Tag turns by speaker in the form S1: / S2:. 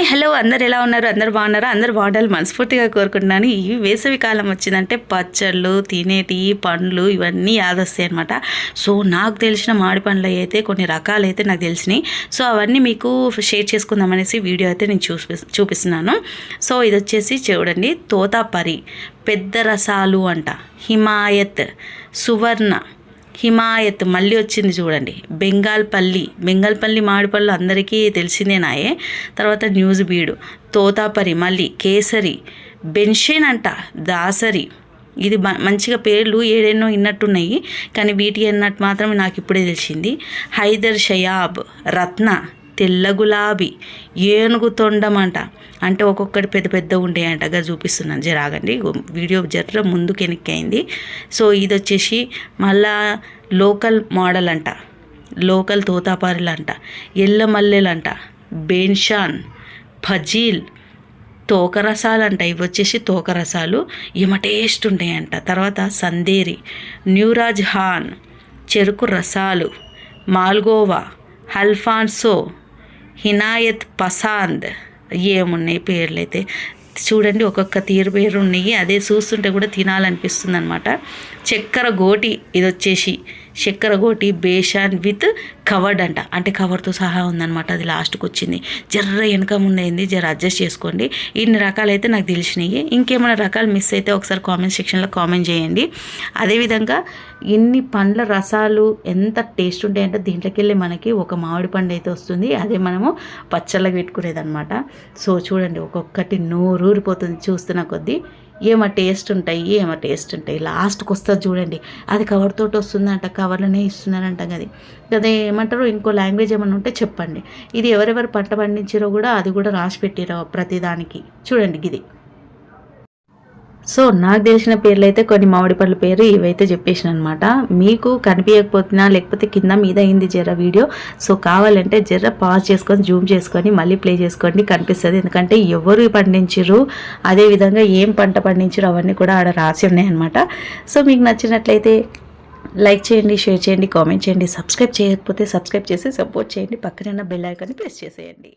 S1: Hi hello. అందరు ఎలా ఉన్నారు? అందరు బాగున్నారా? అందరు బాగుండాలి మనస్ఫూర్తిగా కోరుకుంటున్నాను. ఇవి వేసవి కాలం వచ్చిందంటే పచ్చళ్ళు తినేటి పండ్లు ఇవన్నీ యాదొస్తాయి అనమాట సో నాకు తెలిసిన మామిడి పండ్లు అయితే కొన్ని రకాలు అయితే నాకు తెలిసినాయి. సో అవన్నీ మీకు షేర్ చేసుకుందాం అనేసి వీడియో అయితే నేను చూపి చూపిస్తున్నాను. సో ఇది వచ్చేసి చూడండి. తోతాపరి పెద్ద రసాలు అంట. హిమాయత్ సువర్ణ హిమాయత్ మళ్ళీ వచ్చింది చూడండి. బెంగాల్పల్లి. బెంగాల్పల్లి మామిడిపళ్ళు అందరికీ తెలిసిందేనాయే తర్వాత న్యూస్ బీడు. తోతాపరి మళ్ళీ కేసరి బెన్షేన్ అంట దాసరి. ఇది మంచిగా పేర్లు ఏడెన్నో ఇన్నట్టున్నాయి. కానీ వీటి అన్నట్టు మాత్రం నాకు ఇప్పుడే తెలిసింది. హైదర్ షయాబ్ రత్న. తెల్ల గులాబీ ఏనుగు తొండమంట. అంటే ఒక్కొక్కటి పెద్ద పెద్ద ఉంటాయంట గా చూపిస్తున్నాను జరాగండి వీడియో జర్ర ముందుకు అయింది సో ఇది వచ్చేసి మళ్ళా లోకల్ మోడల్ అంట లోకల్ తోతాపారులు అంట ఎల్ల మల్లెలంట. బేన్షాన్ ఫజీల్ తోకరసాలు అంట ఇవి వచ్చేసి తోకరసాలు. ఏమ టేస్ట్ ఉంటాయంట తర్వాత సందేరి న్యూరాజ్ హాన్ చెరుకు రసాలు మాల్గోవా హల్ఫాన్సో హినాయత్ పసాంద్. ఏమున్నాయి పేర్లు అయితే చూడండి ఒక్కొక్క తీరు పేరు ఉన్నాయి. అదే చూస్తుంటే కూడా తినాలనిపిస్తుంది అనమాట చక్కెర గోటి ఇది వచ్చేసి చక్కెర గోటి బేషాన్ విత్ కవర్డ్ అంట. అంటే కవర్తో సహా ఉందనమాట అది లాస్ట్కి వచ్చింది. జర్ర వెనక ఉండేది జర అడ్జస్ట్ చేసుకోండి. ఇన్ని రకాలైతే నాకు తెలిసినాయి. ఇంకేమైనా రకాలు మిస్ అయితే ఒకసారి కామెంట్ సెక్షన్లో కామెంట్ చేయండి. అదేవిధంగా ఇన్ని పండ్ల రసాలు ఎంత టేస్ట్ ఉంటాయంటే దీంట్లోకి వెళ్ళి మనకి ఒక మామిడి పండు అయితే వస్తుంది. అదే మనము పచ్చళ్ళకి పెట్టుకునేది అనమాట సో చూడండి ఒక్కొక్కటి నోరూరిపోతుంది చూస్తున్న కొద్దీ. ఏమో టేస్ట్ ఉంటాయి ఏమో టేస్ట్ ఉంటాయి. లాస్ట్కి వస్తుంది చూడండి. అది కవర్తోటి వస్తుందంట. కవర్లోనే ఇస్తున్నారంట అది అదే ఏమంటారు ఇంకో లాంగ్వేజ్ ఏమైనా ఉంటే చెప్పండి. ఇది ఎవరెవరు పంట పండించారో కూడా అది కూడా రాసి పెట్టిరో ప్రతిదానికి చూడండి ఇది సో నాకు తెలిసిన పేర్లు అయితే కొన్ని మామిడి పళ్ళ పేరు ఇవైతే చెప్పేసిన అనమాట మీకు కనిపించకపోతున్నా లేకపోతే కింద మీద అయింది జర వీడియో. సో కావాలంటే జర పాజ్ చేసుకొని జూమ్ చేసుకొని మళ్ళీ ప్లే చేసుకోండి. కనిపిస్తుంది. ఎందుకంటే ఎవరు పండించరు అదేవిధంగా ఏం పంట పండించరు అవన్నీ కూడా ఆడ రాసి ఉన్నాయన్నమాట. సో మీకు నచ్చినట్లయితే లైక్ చేయండి షేర్ చేయండి కామెంట్ చేయండి సబ్స్క్రైబ్ చేయకపోతే సబ్స్క్రైబ్ చేసి సపోర్ట్ చేయండి. పక్కన బెల్ ఐకాన్ని ప్రెస్ చేసేయండి.